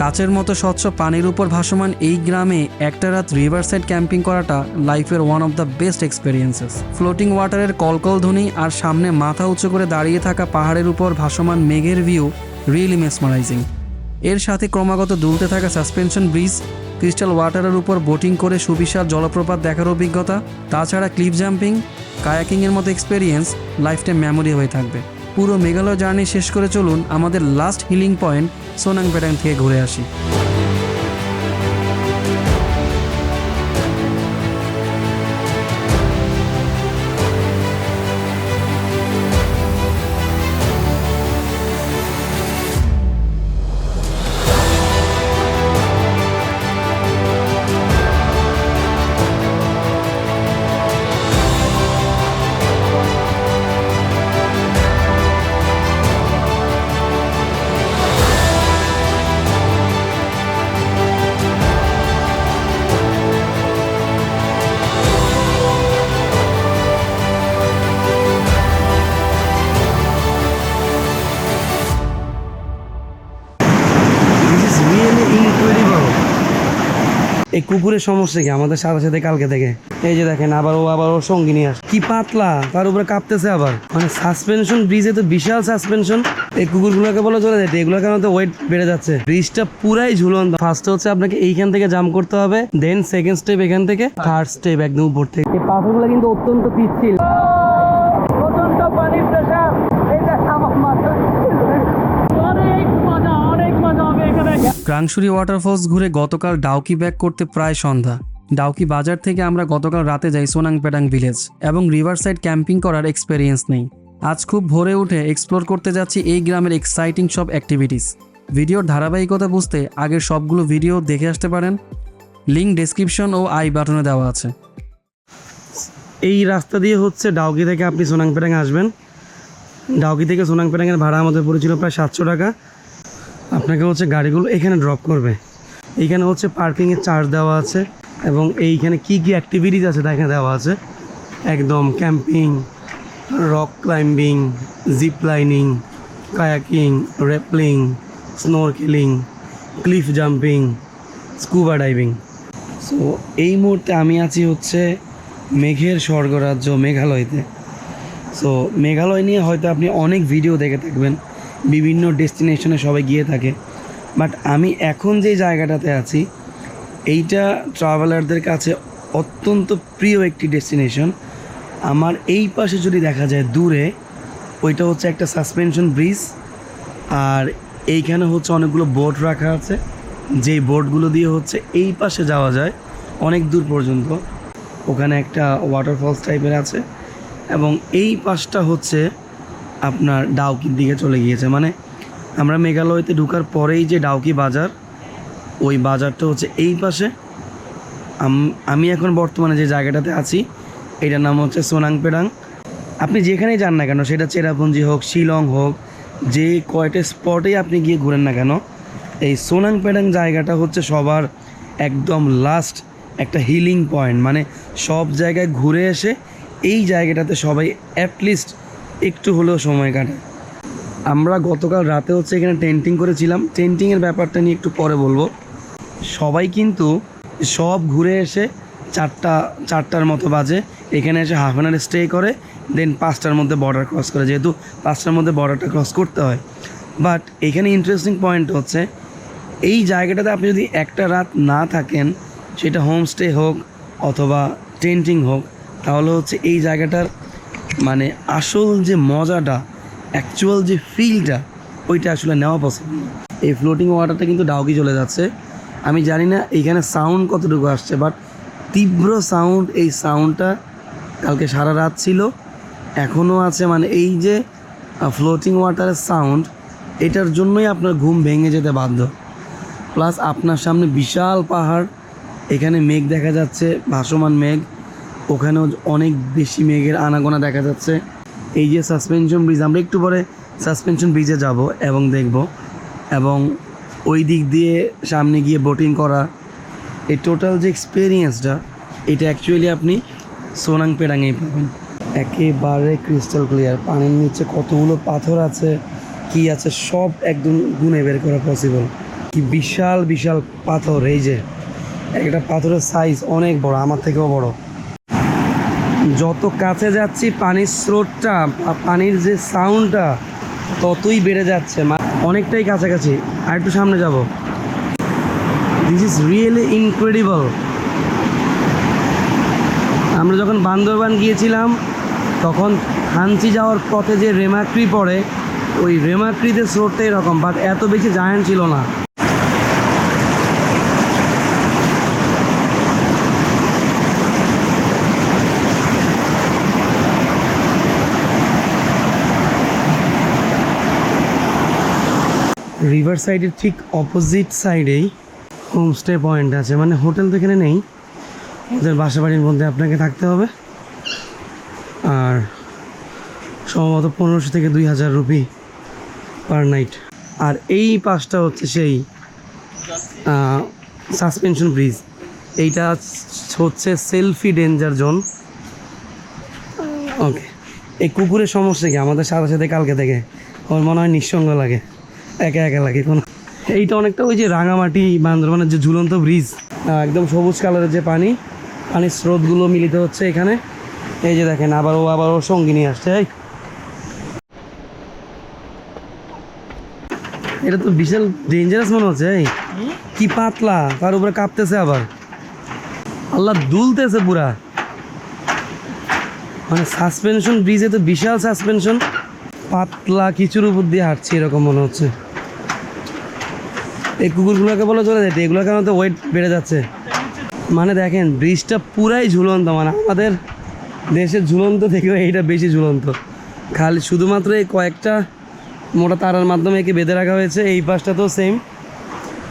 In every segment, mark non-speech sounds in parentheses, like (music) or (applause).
কাচের মতো স্বচ্ছ পানির উপর ভাসমান এই গ্রামে একটা রাত রিভার সাইড ক্যাম্পিং করাটা লাইফের one of the best experiences floating ওয়াটারের কলকল ধ্বনি আর সামনে মাথা উঁচু করে দাঁড়িয়ে থাকা পাহাড়ের উপর ভাসমান মেঘের ভিউ রিয়েলি মেসমারাইজিং এর সাথে ক্রমাগত দুলতে থাকা সাসপেনশন ব্রিজ ক্রিস্টাল ওয়াটারের উপর বোটিং করে সুবিশাল জলপ্রপাত দেখার অভিজ্ঞতা, তাছাড়া ক্লিপ জাম্পিং কায়াকিংয়ের মতো এক্সপেরিয়েন্স লাইফটাইম মেমোরি হয়ে থাকবে। পুরো মেঘালয় জার্নি শেষ করে চলুন আমাদের last healing point Sonang Pedang থেকে ঘুরে আসি। কুকুরের সমস্যা কি? আমাদের সাথে সাথে কালকে থেকে। এই যে দেখেন, আবার ও আবার ও সঙ্গী নিয়ে আস কি পাতলা, তার উপরে কাঁপতেছে আবার। মানে সাসপেনশন ব্রিজে তো বিশাল সাসপেনশন এই কুকুরগুলোকে বলে চলে যায়, এগুলোর কারণে তো ওয়েট বেড়ে যাচ্ছে। ব্রিজটা পুরাই ঝুলন্ত। ফার্স্ট হচ্ছে আপনাকে এইখান থেকে জাম্প করতে হবে দেন সেকেন্ড স্টেপ এখান থেকে থার্ড স্টেপ একদম উপর থেকে। এই পাথরগুলো কিন্তু অত্যন্ত পিচ্ছিল প্রচণ্ড পানির প্রেশার এটা আমার মাথা ক্রাংশুরি ওয়াটারফলস ঘুরে গতকাল ডাউকি ব্যাক করতে প্রায় সন্ধ্যা। ডাউকি বাজার থেকে আমরা গতকাল রাতে যাই সোনাং পেডাং ভিলেজ এবং রিভার সাইড ক্যাম্পিং করার এক্সপেরিয়েন্স নেই। আজ খুব ভোরে উঠে এক্সপ্লোর করতে যাচ্ছি এই গ্রামের এক্সাইটিং সব অ্যাক্টিভিটিস ভিডিওর ধারাবাহিকতা বুঝতে আগের সবগুলো ভিডিও দেখে আসতে পারেন। লিঙ্ক ডেসক্রিপশন ও আই বাটনে দেওয়া আছে। এই রাস্তা দিয়ে হচ্ছে ডাউকি থেকে আপনি সোনাংপেটাং আসবেন। ডাউকি থেকে সোনাংপেটাংয়ের ভাড়া আমাদের পড়েছিল প্রায় সাতশো টাকা। আপনাকে হচ্ছে গাড়িগুলো এখানে ড্রপ করবে। এইখানে হচ্ছে পার্কিংয়ের চার্জ দেওয়া আছে এবং এইখানে কি কি অ্যাক্টিভিটিস আছে তা এখানে দেওয়া আছে। একদম camping rock climbing zip lining kayaking rappelling snorkelling cliff jumping scuba diving so এই মুহূর্তে আমি আছি হচ্ছে মেঘের স্বর্গরাজ্য মেঘালয়তে। সো মেঘালয় নিয়ে হয়তো আপনি অনেক ভিডিও দেখে থাকবেন। বিভিন্ন ডেস্টিনেশনে সবাই গিয়ে থাকে। বাট আমি এখন যে জায়গাটাতে আছি, এইটা ট্রাভেলারদের কাছে অত্যন্ত প্রিয় একটি ডেস্টিনেশন আমার এই পাশে যদি দেখা যায় দূরে, ওইটা হচ্ছে একটা সাসপেনশন ব্রিজ আর এইখানে হচ্ছে অনেকগুলো বোট রাখা আছে। যেই বোটগুলো দিয়ে হচ্ছে এই পাশে যাওয়া যায়, অনেক দূর পর্যন্ত। ওখানে একটা ওয়াটারফলস টাইপের আছে। এবং এই পাশটা হচ্ছে আপনার ডাউকির দিকে চলে গিয়েছে। মানে আমরা মেঘালয়তে ঢুকার পরেই যে ডাউকি বাজার, ওই বাজারটা হচ্ছে এই পাশে। আম- এখন বর্তমানে যে জায়গাটাতে আছি, এটার নাম হচ্ছে সোনাংপেডাং। আপনি যেখানেই যান না কেন, সেটা চেরাপুঞ্জি হোক, শিলং হোক, যে কয়টা স্পটেই আপনি গিয়ে ঘুরেন না কেন, এই সোনাং পেডাং জায়গাটা হচ্ছে সবার একদম লাস্ট একটা হিলিং পয়েন্ট মানে সব জায়গায় ঘুরে এসে এই জায়গাটাতে সবাই অ্যাটলিস্ট একটু হলেও সময় কাটায় আমরা গতকাল রাতে হচ্ছে এখানে টেন্টিং করেছিলাম। টেন্টিংয়ের ব্যাপারটা নিয়ে একটু পরে বলব। সবাই কিন্তু সব ঘুরে এসে চারটা, চারটার মতো বাজে। এখানে এসে হাফ অ্যান স্টে করে দেন পাঁচটার মধ্যে বর্ডার ক্রস করে। যেহেতু পাঁচটার মধ্যে বর্ডারটা ক্রস করতে হয়। বাট এখানে ইন্টারেস্টিং পয়েন্ট হচ্ছে, এই জায়গাটাতে আপনি যদি একটা রাত না থাকেন, সেটা হোমস্টে হোক অথবা টেন্টিং হোক, তাহলে হচ্ছে এই জায়গাটার মানে আসল যে মজাটা অ্যাকচুয়াল যে ফিলটা ওইটা আসলে নেওয়া পসিবল এই ফ্লোটিং ওয়াটারটা কিন্তু ডাউকি চলে যাচ্ছে। আমি জানি না এইখানে সাউন্ড কতটুকু আসছে বাট তীব্র সাউন্ড এই সাউন্ডটা কালকে সারা রাত ছিল। এখনও আছে মানে এই যে ফ্লোটিং ওয়াটারের সাউন্ড এটার জন্যই আপনার ঘুম ভেঙে যেতে বাধ্য। প্লাস আপনার সামনে বিশাল পাহাড়, এখানে মেঘ দেখা যাচ্ছে, ভাসমান মেঘ। ওখানেও অনেক বেশি মেঘের আনাগোনা দেখা যাচ্ছে। এই যে সাসপেনশন ব্রিজ আমরা একটু পরে সাসপেনশন ব্রিজে যাব এবং দেখব। এবং ওই দিক দিয়ে সামনে গিয়ে বোটিং করা এই টোটাল যে এক্সপিরিয়েন্সটা এটা অ্যাকচুয়ালি আপনি সোনাং পেডাঙেই পাবেন। একেবারে ক্রিস্টাল ক্লিয়ার পানির নিচে কতগুলো পাথর আছে, কি আছে, সব একদম গুনে বের করা পসিবল কি বিশাল বিশাল পাথর, এই যে, একটা পাথরের সাইজ অনেক বড়, আমার থেকেও বড়। যত কাছে যাচ্ছি, পানির স্রোতটা পানির যে সাউন্ডটা ততই বেড়ে যাচ্ছে। অনেকটাই কাছাকাছি। আর একটু সামনে যাব। দিস ইজ রিয়েলি ইনক্রেডিবল আমরা যখন বান্দরবান গিয়েছিলাম, তখন হানচি যাওয়ার পথে যে রেমাক্রি পড়ে, ওই রেমাক্রিতে স্রোতটা এরকম বাট এত বেশি জায়ান্ট ছিল না। রিভার সাইডের ঠিক অপোজিট সাইডেই হোমস্টে পয়েন্ট আছে। মানে হোটেল তো এখানে নেই। ওদের বাসা বাড়ির মধ্যে আপনাকে থাকতে হবে। আর সম্ভবত পনেরোশো থেকে দুই হাজার রুপি পার নাইট। আর এই পাশটা হচ্ছে সেই সাসপেনশন ব্রিজ। এইটা হচ্ছে সেলফি ডেঞ্জার জোন। ওকে। এই কুকুরের সমস্যা কি? আমাদের সাথে সাথে কালকে থেকে। ওর মনে হয় নিঃসঙ্গ লাগে। একা একা লাগে কোনো। এইটা অনেকটা ওই যে রাঙামাটি বান্দরবানের যে ঝুলন্ত ব্রিজ। একদম সবুজ কালারের যে পানি পানির স্রোতগুলো মিলিত হচ্ছে এখানে। এই যে দেখেন আবার ও আবার ওর সঙ্গী নিয়ে আসছে এই। এটা তো বিশাল ডেঞ্জারাস মনে হচ্ছে এই। কি পাতলা তার উপরে কাঁপতেছে আবার। আল্লাহ দুলতেছে পুরা। মানে সাসপেনশন ব্রিজে তো বিশাল সাসপেনশন পাতলা কিছুর উপর দিয়ে হাঁটছি এরকম মনে হচ্ছে। এই কুকুরগুলোকে বলে চলে যেতে এগুলোর কারণে তো ওয়েট বেড়ে যাচ্ছে। মানে দেখেন ব্রিজটা পুরাই ঝুলন্ত মানে আমাদের দেশের ঝুলন্ত থেকেও এইটা বেশি ঝুলন্ত। খালি শুধুমাত্র এই কয়েকটা মোটা তারার মাধ্যমে একে বেঁধে রাখা হয়েছে, এই পাশটা তো সেম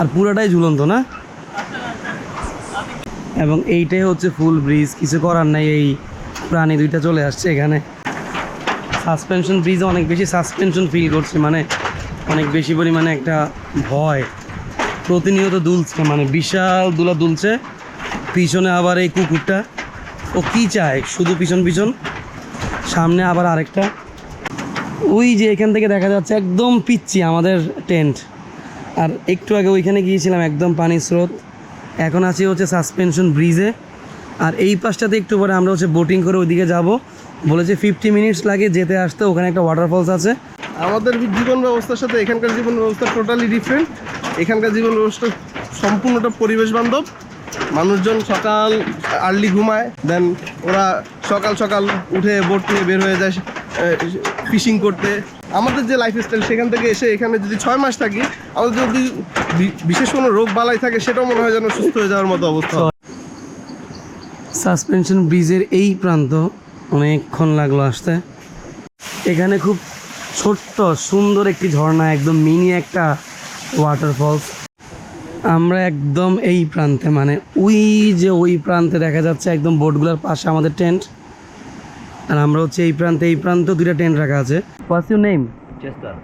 আর পুরোটাই ঝুলন্ত, না? এবং এইটাই হচ্ছে ফুল ব্রিজ কিছু করার নাই, এই প্রাণী দুইটা চলে আসছে এখানে। সাসপেনশন ব্রিজে অনেক বেশি সাসপেনশন ফিল করছে মানে অনেক বেশি পরিমাণে একটা ভয়। প্রতিনিয়ত দুলছে মানে বিশাল দুলা দুলছে। পিছনে আবার এই কুকুরটা। ও কি চায়? শুধু পিছন পিছন। সামনে আবার আরেকটা। ওই যে এখান থেকে দেখা যাচ্ছে একদম পিচ্ছি আমাদের টেন্ট। আর একটু আগে ওইখানে গিয়েছিলাম, একদম পানির স্রোত। এখন আছি হচ্ছে সাসপেনশন ব্রিজে। আর এই পাশটাতে একটু পরে আমরা হচ্ছে বোটিং করে ওইদিকে যাব। বলেছে ফিফটি মিনিটস লাগে যেতে আসতে, ওখানে একটা ওয়াটারফলস আছে। আমাদের জীবন ব্যবস্থার সাথে এখানকার জীবন ব্যবস্থা টোটালি ডিফারেন্ট এখানকার জীবন ব্যবস্থা সম্পূর্ণটা পরিবেশ বান্ধব। মানুষজন সকাল আর্লি ঘুমায় দেন ওরা সকাল সকাল উঠে বোট নিয়ে বের হয়ে যায় ফিশিং করতে। আমাদের যে লাইফ স্টাইল সেখান থেকে এসে এখানে যদি ছয় মাস থাকি, আমাদের যদি বিশেষ কোনো রোগ বালাই থাকে, সেটাও মনে হয় যেন সুস্থ হয়ে যাওয়ার মতো অবস্থা। সাসপেনশন ব্রিজের এই প্রান্ত অনেকক্ষণ লাগল আসতে। এখানে খুব ছোট্ট, সুন্দর একটি ঝর্ণা, একদম মিনি একটা ওয়াটারফলস আমরা একদম এই প্রান্তে মানে ওই যে ওই প্রান্তে দেখা যাচ্ছে একদম বোটগুলোর পাশে আমাদের টেন্ট আর আমরা হচ্ছে এই প্রান্তে এই প্রান্ত দুইটা টেন্ট রাখা আছে what's your name Chester.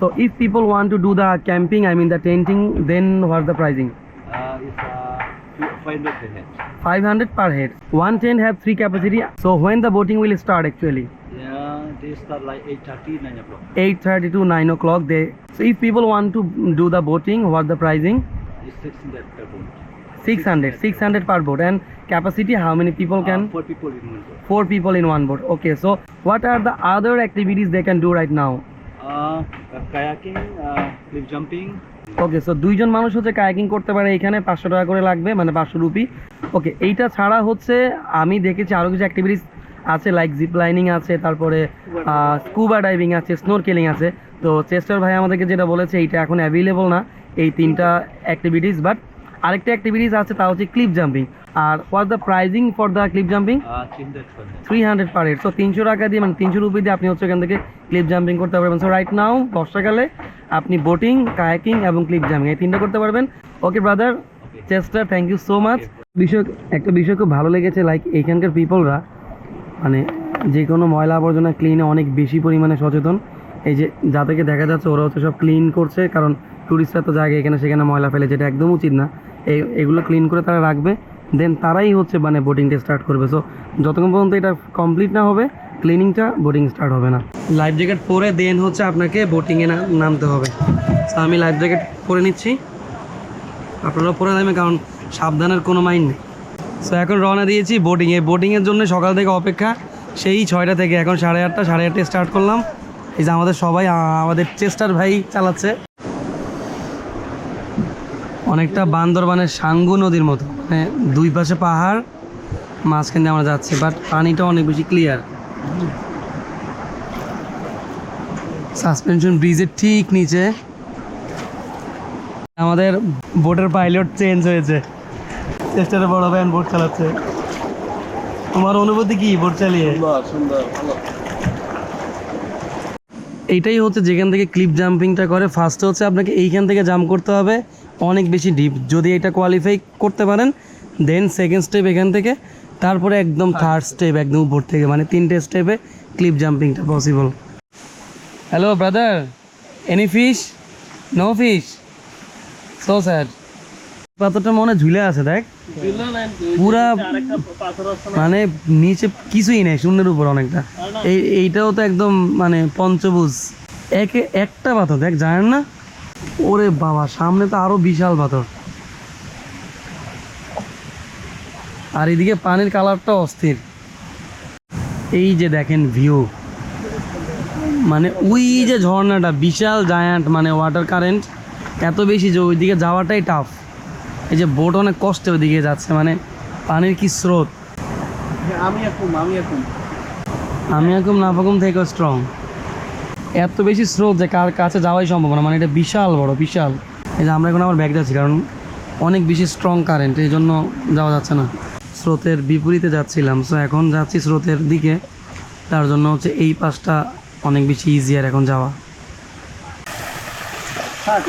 So if people want to do the camping I mean the tenting then what the pricing Uh, it's uh, 500 per head. 500 per head. One tent have three capacity. So when start start like 8.30, 9 o'clock. 8.30 to 9 o'clock. They so if people want to do the boating, what the pricing? It's 600 per boat. 600. 600 per boat. And capacity, how many people can? Uh, four people in one boat. Four people in one boat. Okay. So what are the other activities they can do right now? Uh, uh, kayaking, uh, cliff jumping, okay so দুইজন মানুষ হচ্ছে kayaking করতে পারে এখানে পাঁচশো টাকা করে লাগবে মানে পাঁচশো রুপি ওকে এইটা ছাড়া হচ্ছে আমি দেখেছি আরও কিছু অ্যাক্টিভিটিস আছে লাইক জিপ লাইনিং আছে তারপরে স্কুবা ডাইভিং আছে স্নোরকেলিং আছে। তো চেস্টার ভাই আমাদেরকে যেটা বলেছে এইটা এখন অ্যাভেলেবল না এই তিনটা অ্যাক্টিভিটিস বাট আরেকটা অ্যাক্টিভিটিস আছে তা হচ্ছে cliff jumping R what the pricing for the cliff jumping 300 per head. Three hundred per head so তিনশো টাকা দিয়ে মানে তিনশো রুপি দিয়ে আপনি হচ্ছে এখান থেকে ক্লিপ জাম্পিং করতে পারবেন। সো রাইট নাও বর্ষাকালে আপনি বোটিং কায়াকিং এবং ক্লিপ জাম্পিং এই তিনটা করতে পারবেন। Okay brother Chester thank you so much বিষয় একটা বিষয় খুব ভালো লেগেছে লাইক এইখানকার পিপলরা মানে যে কোনো ময়লা আবর্জনা ক্লিনে অনেক বেশি পরিমাণে সচেতন। এই যে যা থেকে দেখা যাচ্ছে ওরা হচ্ছে সব ক্লিন করছে, কারণ টুরিস্টরা তো জায়গায় এখানে সেখানে ময়লা ফেলে, যেটা একদম উচিত না। এই, এগুলো ক্লিন করে তারা রাখবে দেন তারাই হচ্ছে মানে বোটিংটা স্টার্ট করবে। সো যতক্ষণ পর্যন্ত এটা কমপ্লিট না হবে ক্লিনিংটা বোটিং স্টার্ট হবে না। লাইফ জ্যাকেট পরে দেন হচ্ছে আপনাকে বোটিংয়ে নামতে হবে। তো আমি লাইফ জ্যাকেট পরে নিচ্ছি। আপনারা পরে নেবে কারণ সাবধানের কোনো মাইন্ড নেই। সো এখন রওনা দিয়েছি বোটিংয়ে বোটিংয়ের জন্য সকাল থেকে অপেক্ষা। সেই ছয়টা থেকে এখন সাড়ে আটটা, সাড়ে আটটায় স্টার্ট করলাম। এই যে আমাদের সবাই আমাদের চেস্টার ভাই চালাচ্ছে। অনেকটা বান্দরবানের সাঙ্গু নদীর মতো। মানে দুই পাশে পাহাড়, মাঝখান আমরা যাচ্ছি বাট পানিটা অনেক বেশি ক্লিয়ার সাসপেনশন ব্রিজের ঠিক নিচে। আমাদের বোটের পাইলট চেঞ্জ হয়েছে। চেষ্টারে বড় ভ্যান বোট চালাচ্ছে। তোমার অনুভূতি কি বোট চালিয়ে? সুন্দর এইটাই হচ্ছে যেখান থেকে ক্লিপ জাম্পিংটা করে। ফার্স্ট হচ্ছে আপনাকে এইখান থেকে জাম্প করতে হবে। অনেক বেশি ডিপ যদি এটা কোয়ালিফাই করতে পারেন দেন সেকেন্ড স্টেপ এখান থেকে। তারপরে একদম থার্ড স্টেপ একদম উপর থেকে। মানে তিনটে স্টেপে cliff জাম্পিংটা possible hello brother any fish no fish so sir পাথরটা মনে ঝুলে আছে দেখ। পুরা মানে নিচে কিছুই নেই শূন্যের উপর অনেকটা। এই এইটাও তো একদম মানে পঞ্চভুজ। একে একটা পাথর দেখ জানেন না? ওরে বাবা সামনে তো আরও বিশাল পাথর। আর এদিকে পানির কালারটা অস্থির। এই যে দেখেন ভিউ মানে ওই যে ঝর্ণাটা বিশাল জায়ান্ট মানে ওয়াটার কারেন্ট এত বেশি যে ওইদিকে যাওয়াটাই টাফ এই যে বোট অনেক কষ্টে ওইদিকে যাচ্ছে মানে পানির কি স্রোত? আমি এখন আমি এখন আমি এখন নাফাকুম থেকে স্ট্রং এত বেশি স্রোত যে কার কাছে যাওয়াই সম্ভব না মানে এটা বিশাল বড় বিশাল। এই যে আমরা এখন আমার ব্যাগ যাচ্ছি কারণ অনেক বেশি স্ট্রং কারেন্ট এই জন্য যাওয়া যাচ্ছে না। স্রোতের বিপরীতে যাচ্ছিলাম সো এখন যাচ্ছি স্রোতের দিকে। তার জন্য হচ্ছে এই পাশটা অনেক বেশি ইজিয়ার এখন যাওয়া।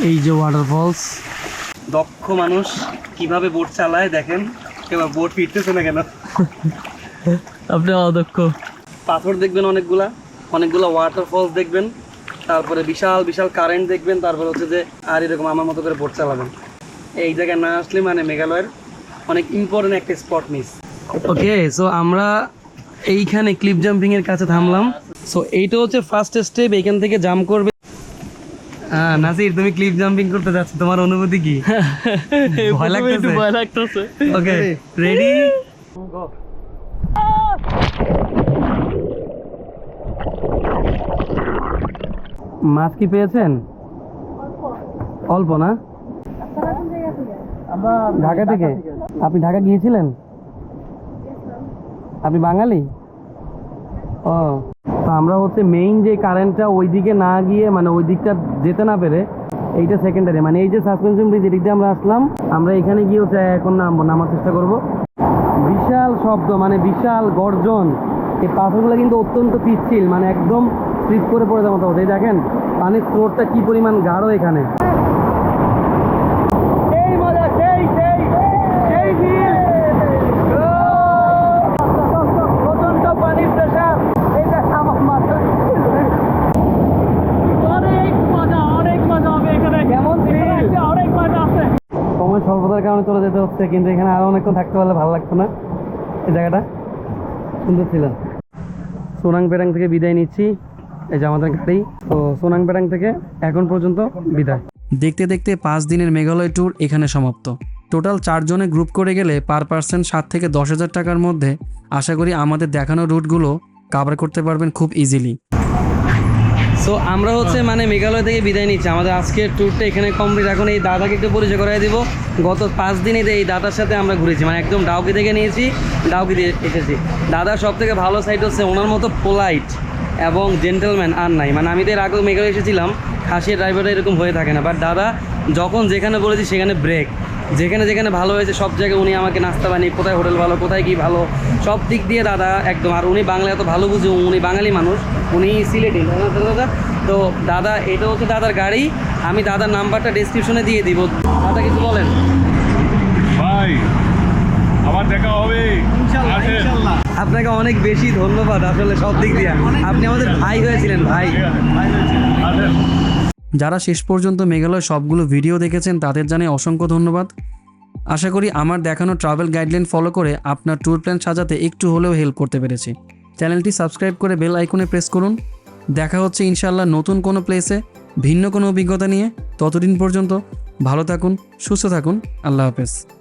এই যে ওয়াটারফলস দক্ষ মানুষ কীভাবে বোট চালায় দেখেন এবার বোট ফিরতেছে না কেন? আপনি অদক্ষ। পাথর দেখবেন অনেকগুলা অনেকগুলা ওয়াটারফলস দেখবেন তারপরে বিশাল বিশাল কারেন্ট দেখবেন তারপরে হচ্ছে যে আর এরকম আমার মতো করে বোট চালাবেন। এই জায়গায় না আসলে মানে মেঘালয়ের অনেক ইম্পর্টেন্ট একটা স্পট মিস ওকে সো আমরা এইখানে ক্লিপ জাম্পিং এর কাছে থামলাম। সো এইটা হচ্ছে ফার্স্ট স্টেপ এইখান থেকে জাম্প করবে নাসির তুমি ক্লিপ জাম্পিং করতে যাচ্ছ তোমার অনুভূতি কি? (laughs) ভয় লাগতেছে? ভয় লাগতেছে। ওকে রেডি মাছ কি পেয়েছেন? অল্প না? ঢাকা থেকে? আপনি ঢাকা গিয়েছিলেন? আপনি বাঙালি? ও। আমরা হচ্ছে মেইন যে কারেন্টটা ওই দিকে না গিয়ে মানে ওই দিকটা যেতে না পেরে, এইটা সেকেন্ডারি মানে এই যে সাসপেনশন ব্রিজ এদিক দিয়ে আমরা আসলাম, আমরা এখানে গিয়ে হচ্ছে এখন নামবো, নামার চেষ্টা করব। বিশাল শব্দ মানে বিশাল গর্জন। এই পাথরগুলো কিন্তু অত্যন্ত পিচ্ছিল মানে একদম স্লিপ করে পড়ে যাওয়ার মতো। এই দেখেন, পানির স্রোতটা কী পরিমাণ গাঢ় এখানে সেই মজা সেই সেই সেই প্রচণ্ড পানির প্রেশার এটা আমার মাথা অনেক মজা অনেক মজা হবে এখানে কেমন feel? অনেক মজা আছে সময় স্বল্পতার কারণে চলে যেতে হচ্ছে, কিন্তু এখানে আরও অনেকক্ষণ থাকতে পারলে ভালো লাগতো না। এই জায়গাটা সুন্দর ছিল। সোনাং পেরাং থেকে বিদায় নিচ্ছি। এই যে আমাদের গাড়ি। তো সোনাং পেরাং থেকে এখন পর্যন্ত বিদায়। দেখতে দেখতে পাঁচ দিনের মেঘালয় ট্যুর এখানে সমাপ্ত। টোটাল চারজনে গ্রুপ করে গেলে পার পার্সন সাত থেকে দশ হাজার টাকার মধ্যে আশা করি আমাদের দেখানো রুটগুলো কাভার করতে পারবেন খুব ইজিলি সো আমরা হচ্ছে মানে মেঘালয় থেকে বিদায় নিচ্ছি। আমাদের আজকের ট্যুরটা এখানে কমপ্লিট এখন এই দাদাকে একটু পরিচয় করাই দিব। গত পাঁচ দিনে এই দাদার সাথে আমরা ঘুরেছি মানে একদম ডাউকি থেকে নিয়েছি ডাউকি দিয়ে এসেছি। দাদার সব থেকে ভালো সাইড হচ্ছে ওনার মতো পোলাইট এবং জেন্টেলম্যান আর নাই। মানে আমি তো এর আগেও মেঘালয় এসেছিলাম খাসির ড্রাইভারটা এরকম হয়ে থাকে না। বাট দাদা যখন যেখানে বলেছি সেখানে ব্রেক যেখানে যেখানে ভালো হয়েছে সব জায়গায় উনি আমাকে নাস্তা বানিয়ে কোথায় হোটেল ভালো কোথায় কি ভালো সব দিক দিয়ে দাদা একদম। আর উনি বাংলা এত ভালো বুঝে উনি বাঙালি মানুষ উনি সিলেটি। দাদা তো দাদা এটা হচ্ছে দাদার গাড়ি আমি দাদার নাম্বারটা ডিসক্রিপশনে দিয়ে দিব। দাদা কিছু বলেন। ভাই আবার দেখা হবে। আপনাকে অনেক বেশি ধন্যবাদ আসলে সব দিক দিয়ে। আপনি আমাদের ভাই হয়েছিলেন ভাই। আসেন। যারা শেষ পর্যন্ত মেঘালয় সবগুলো ভিডিও দেখেছেন, তাদের জানাই অসংখ্য ধন্যবাদ। আশা করি আমার দেখানো ট্রাভেল গাইডলাইন ফলো করে আপনার ট্যুর প্ল্যান সাজাতে একটু হলেও হেল্প করতে পেরেছি। চ্যানেলটি সাবস্ক্রাইব করে বেল আইকনে প্রেস করুন। দেখা হচ্ছে ইনশাল্লাহ নতুন কোনো প্লেসে ভিন্ন কোনো অভিজ্ঞতা নিয়ে। ততদিন পর্যন্ত ভালো থাকুন, সুস্থ থাকুন। আল্লাহ হাফেজ।